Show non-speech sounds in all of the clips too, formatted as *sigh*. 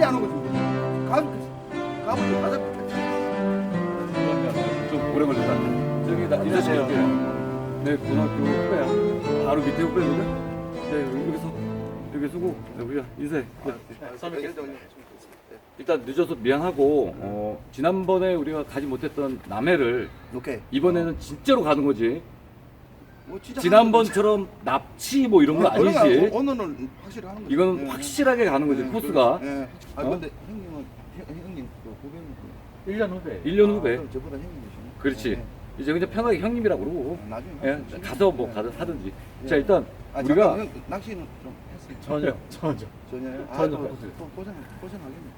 씨. 빨리 안 오고 지금. 가고 가고 가자. 좀 오래 걸렸다. 저기 나 이자씨 여기 내 고등학교 후배야. 바로 밑에 후배거든. 네 여기서 여기 쓰고 네, 우리가 인사해. 일단 늦어서 미안하고 어, 지난번에 우리가 가지 못했던 남해를 오케이. 이번에는 진짜로 가는 거지. 뭐 진짜 지난번처럼 납치 뭐 이런 거 어, 그런 거 아니지. 아니고 오늘은 확실히 하는 거지. 이건 예. 확실하게 가는 거지 예, 코스가. 그, 예. 아 어? 근데 형님은 형- 형님 또 후배님. 1년 후배. 1년 후배. 그럼 저보다 형님이시네. 그렇지. 예, 이제 그냥 편하게 형님이라고 그러고. 예. 나중에 예, 말씀 가서 뭐 예. 가든 하든지. 예. 자 일단 아, 우리가 낚시는 좀 했어요. 전혀, 전혀. 전혀요. 아, 전혀 또, 못했어요. 또 고생 고생하겠네.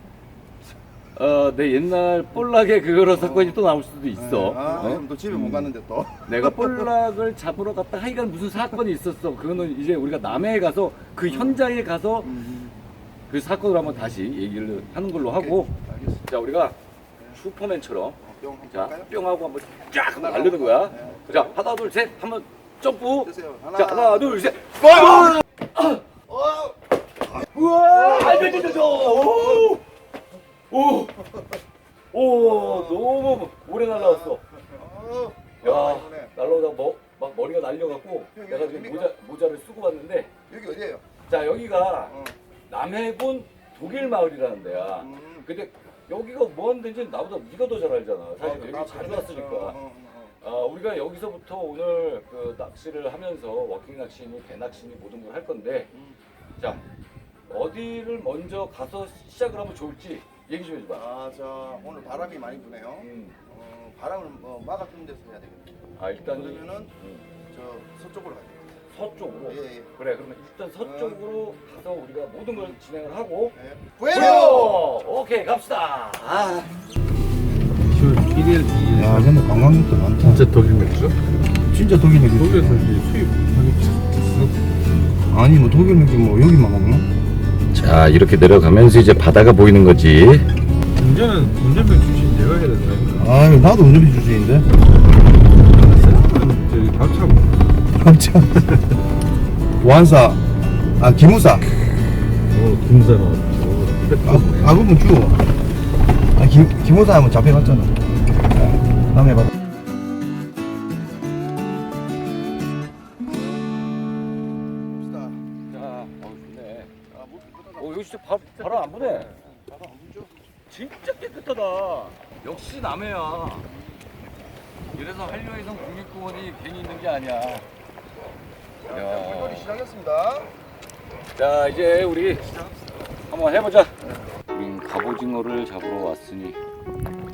어, 내 옛날 볼락의 그거로 사건이 또 나올 수도 있어. 예. 아, 어? 그럼 또 집에 못 갔는데 또. *laughs* 내가 볼락을 잡으러 갔다 하여간 무슨 사건이 있었어. 그거는 이제 우리가 남해에 가서 그 현장에 가서 음, 그 사건을 한번 다시 얘기를 하는 걸로 하고 알겠습니다. 자 우리가 슈퍼맨처럼 어, 뿅 한번 자 갈까요? 뿅 하고 한번 쫙 한번 날르는 거야. 네. 자 하나 둘 셋 한번 점프. 하나, 자 하나 둘 셋. 어! 우와! 알려줘줘! 오! 오! 오! 너무 오래 날라왔어. 어, 야. 날라오다가 뭐, 막 머리가 날려갖고 내가 지금? 모자, 모자를 쓰고 왔는데 여기 어디예요? 자, 여기가 어. 남해군 독일 마을이라는 데야. 음. 근데 여기가 뭐 하는 데인지 나보다 네가 더 잘 알잖아. 사실 어, 여기 나 자주 그래. 왔으니까. 어, 어, 어. 아, 우리가 여기서부터 오늘 그 낚시를 하면서 워킹 낚시니 배 낚시니 모든 걸 할 건데 음. 자 어디를 먼저 가서 시작을 하면 좋을지 얘기 좀 해줘봐. 아, 자 오늘 바람이 많이 부네요. 음. 어, 바람을 뭐 막아주는 데서 해야 되겠네. 아 일단 그러면은 음, 저 서쪽으로 가야 돼. 서쪽으로. 예, 예. 그래 그러면 일단 서쪽으로 가서 우리가 모든 걸 진행을 하고. 예. 부요! 부에로! 오케이 갑시다. 아. 야, 근데 관광객도 많다. 진짜 독일 맥주? 진짜 독일 맥주. 독일에서 이제 수입. 아니 뭐 독일 맥주 뭐 여기만 먹나? 자 이렇게 내려가면서 이제 바다가 보이는 거지. 운전은 운전병 출신 내가 해야 되는 거야. 아, 나도 운전비 출신인데. 나는 저기 박차고. 참. 완사. 아, 기무사. 어, 김사가 아, 아 그러면 주. 아, 김 기무사 하면 잡혀갔잖아. 다음에 봐. 어 여기 진짜 바, 바로 안 부네. 진짜 깨끗하다. 역시 남해야. 이래서 한려해성 국립공원이 괜히 있는 게 아니야. 물놀이 야. 시작했습니다. 자 이제 우리 한번 해보자. 우린 갑오징어를 잡으러 왔으니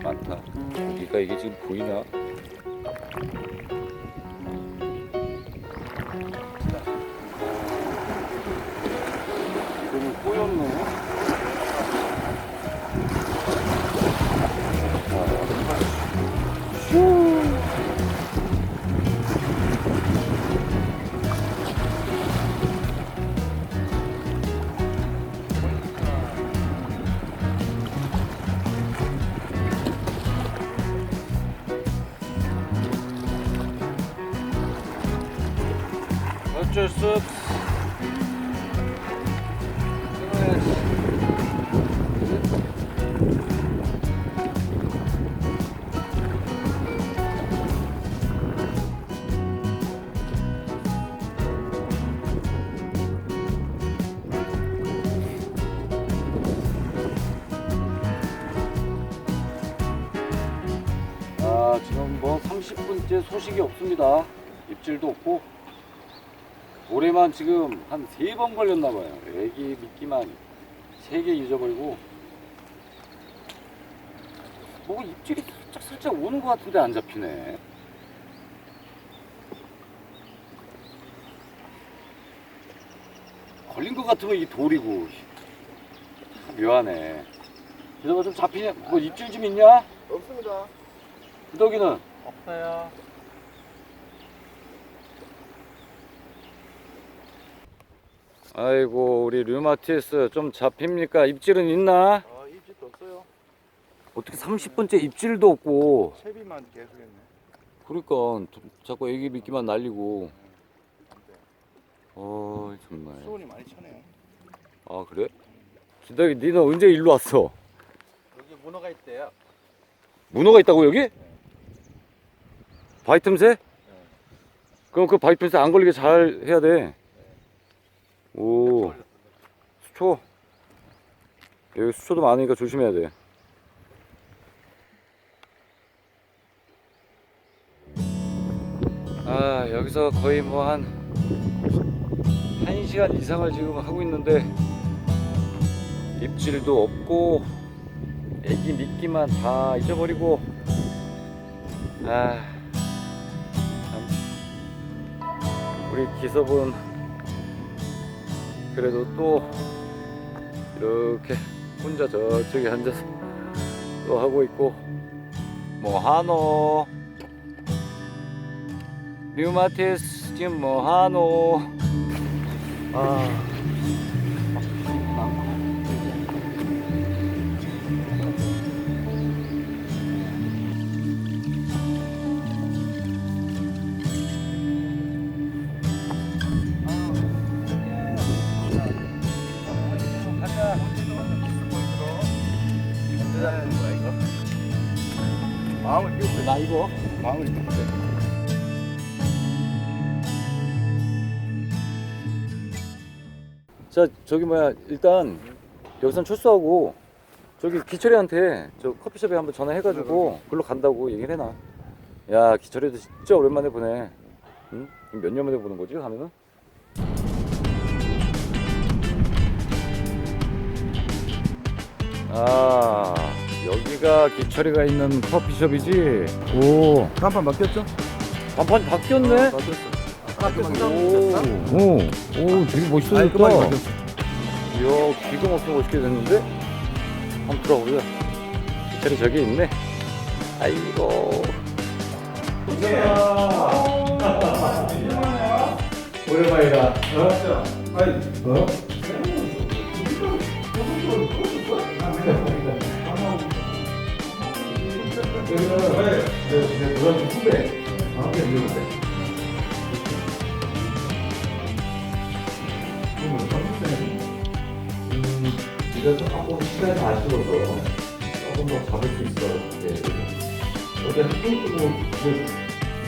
많다. 여기가 이게 지금 보이나? 어쩔 수. 아, 지금 뭐 30분째 소식이 없습니다. 입질도 없고. 올해만 지금 한 세 번 걸렸나 봐요. 애기 미끼만 세 개 잊어버리고. 뭐 입질이 살짝 살짝 오는 것 같은데 안 잡히네. 걸린 것 같으면 이 돌이고. 참 묘하네. 그래서 좀 잡히냐? 뭐 입질 좀 있냐? 없습니다. 구덕이는? 없어요. 아이고 우리 류마티스 좀 잡힙니까? 입질은 있나? 아, 입질도 없어요. 어떻게 30분째 입질도 없고 채비만 계속했네. 그러니까 좀 자꾸 애기 미끼만 날리고 어 정말 수온이 많이 차네요. 아 그래? 진덕이 니는 언제 일로 왔어? 여기 문어가 있대요. 문어가 있다고 여기? 바위 틈새? 그럼 그 바위 틈새 안 걸리게 잘 해야 돼. 오, 수초. 여기 수초도 많으니까 조심해야 돼. 아, 여기서 거의 뭐 한, 한 시간 이상을 지금 하고 있는데, 입질도 없고, 애기 미끼만 다 잊어버리고 아 참. 우리 기섭은 그래도 또 이렇게 혼자 저쪽에 앉아서 또 하고 있고. 뭐 하노? 류마티스 지금 뭐 하노? 아 마음을 비우고 나 이거? 마음을 비우고. 자 저기 뭐야 일단 여기선 철수하고 저기 기철이한테 저 커피숍에 한번 전화해가지고 글로 간다고 얘기를 해놔. 야 기철이도 진짜 오랜만에 보네. 응? 몇 년 만에 보는 거지 하면은? 아 여기가 기철이가 있는 커피숍이지 오 간판 바뀌었죠? 간판 바뀌었네 바뀌었어. 오, 오, 되게 멋있어졌다. 바뀌었어. 이야, 기가 막히게 멋있게 됐는데? 한번 들어보자. 기차리 저기 있네. 아이고. 오랜만이다. 네가 조금 시간이 아쉬워서 조금 더 잡을 수 있어. 네. 어제 한뭐 이거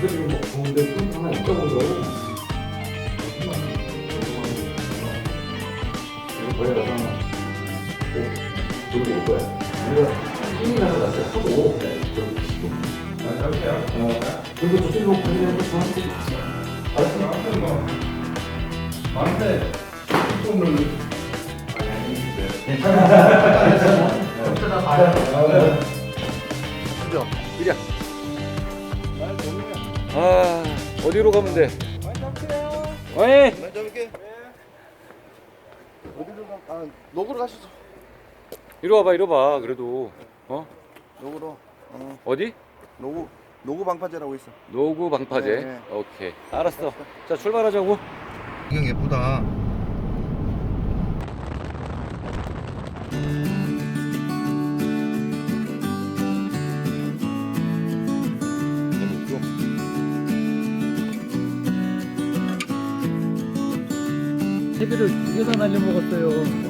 지금 뭐 좋은데 손 하나 있다고 그러고. 이거 거기 가서 하나 꼭 들고 올 거야. 우리가 나서 하고 저기 지금. 어, 그리고 저쪽으로 가려면 또 저한테 알았어? 만세 손을 그죠? 이리야. 아, 어디로 가면 돼? 어이! 어디로 가? 아, 녹으로 가시죠. 이리 와봐, 이리 와. 그래도. 어? 녹으로. 어, 어디? 노구 노구 방파제라고 있어. 노구 방파제. 네, 네. 오케이. 알았어. 자, 출발하자고. 이경 예쁘다. 세비를 두 개나 날려 먹었어요.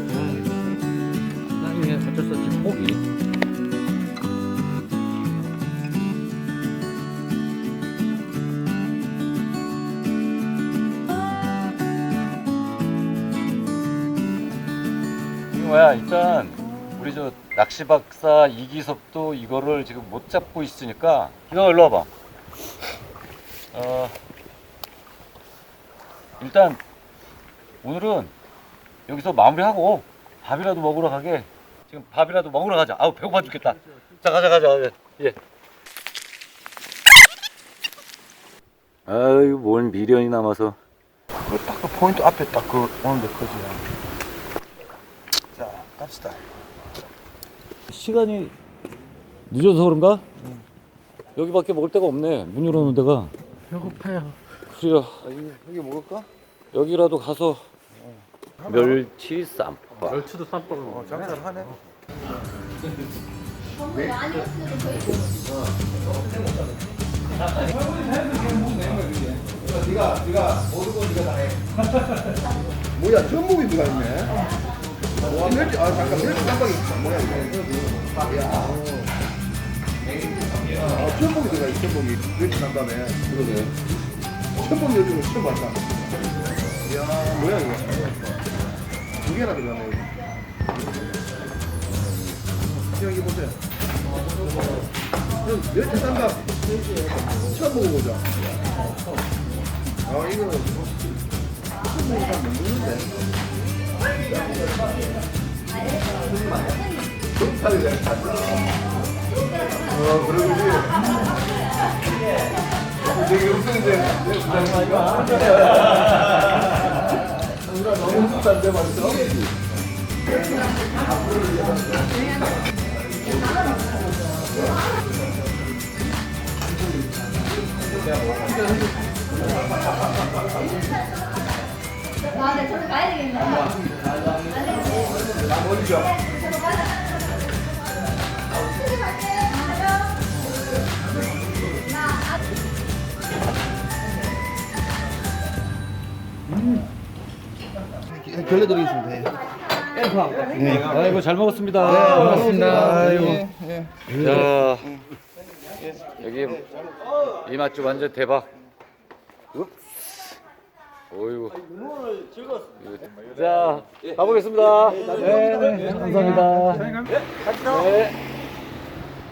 뭐야 일단 우리 저 낚시 박사 이기섭도 이거를 지금 못 잡고 있으니까 이거 일로 와봐. 어 일단 오늘은 여기서 마무리하고 밥이라도 먹으러 가게. 지금 밥이라도 먹으러 가자. 아우 배고파 죽겠다. 자 가자 가자. 가자. 예. 아유 뭔 미련이 남아서. 딱 그 포인트 앞에 딱 그 오는데 커지. 자, 갑시다. 시간이 늦어서 그런가? 여기밖에 먹을 데가 없네. 문 열어놓은 데가. 배고파요 그래요. 아, 여기, 여기 먹을까? 여기라도 가서 멸치 쌈밥. 멸치도 쌈밥을 어, 먹네 장사를 하네. 네가 네가 모든 건 네가 다 해. 뭐야 전복이 누가 있네. 멸치, 아, 잠깐, 멸치 깜빡이 뭐야, 이거. 야. 아, 천복이 들어가, 이 천복이. 멸치 난 다음에. 그러네. 천복 요즘은 처음 봤다. 이야, 뭐야, 이거. 두 개나 들어가네, 여기. 여기 보세요. 그럼 멸치 쌈밥 처음 먹어보자. 아, 이거 처음 먹어보면 못 먹는데. 저기 웃으는데 내. 아, 네, 저도 가야 되겠네요. 나 멀리죠. 결례 드리겠습니다. 아이고 잘 먹었습니다. 반갑습니다. 아이고. 예, 자 여기 이 맛집 완전 대박. 오이고. 자 가보겠습니다. 네, 네 감사합니다. 네.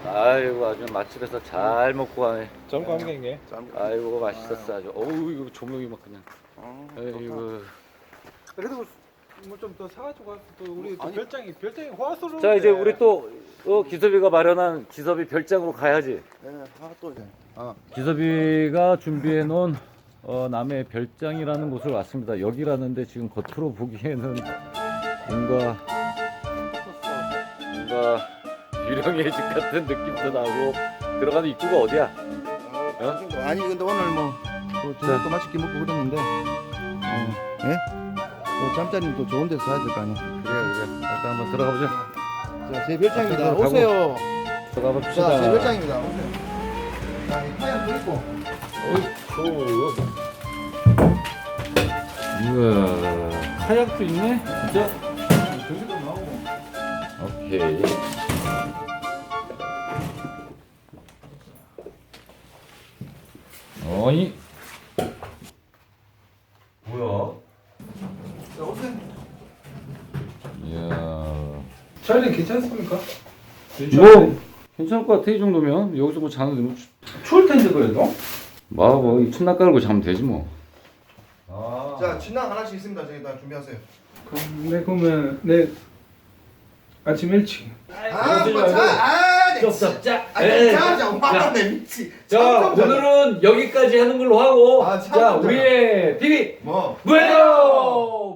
아이고 아주 맛집에서 잘 먹고 가네. 점과 함께 아이고 맛있었어 아주. 어우 이거 조명이 막 그냥. 아이고. 그래도 뭐 좀 더 사가지고 가서 또 우리 또 별장이 별장이 호화스러운 자 이제 우리 또 어, 기섭이가 마련한 기섭이 별장으로 가야지. 예, 아, 또 이제. 아, 기섭이가 준비해 놓은 어, 남해 별장이라는 곳을 왔습니다. 여기라는데 지금 겉으로 보기에는 뭔가 뭔가 유령의 집 같은 느낌도 나고 들어가는 입구가 어디야? 어? 아니 근데 오늘 뭐 또, 자. 또 맛있게 먹고 그랬는데 어, 예? 또 잠자리는 또 좋은 데서 사야 될 거 아니야 그래 그래. 일단 한번 들어가 보자. 자, 제 별장입니다 가고. 오세요 들어가 봅시다. 자, 제 별장입니다 오세요 자, 이 파양도 있고 어이구. 우와, 카약도 있네? 진짜? 오케이. 어이. 뭐야? 자, 이야. 자리는 괜찮습니까? 뭐, 괜찮을 것 같아, 이 정도면. 여기서 뭐 자는데 뭐. 추울 텐데 그래도 뭐, 뭐, 이 침낭 깔고 자면 되지 뭐. 아 자 진낭 하나씩 있습니다 저기 다 준비하세요 그럼 네 그러면 내 아침 일찍 아, 뭐, 자, 아, 네. 자, 자, 아, 자, 자, 왔네 미치 자, 참, 참, 참. 오늘은 여기까지 하는 걸로 하고, 아, 참, 자, 참. 우리의 비비 뭐 무에요.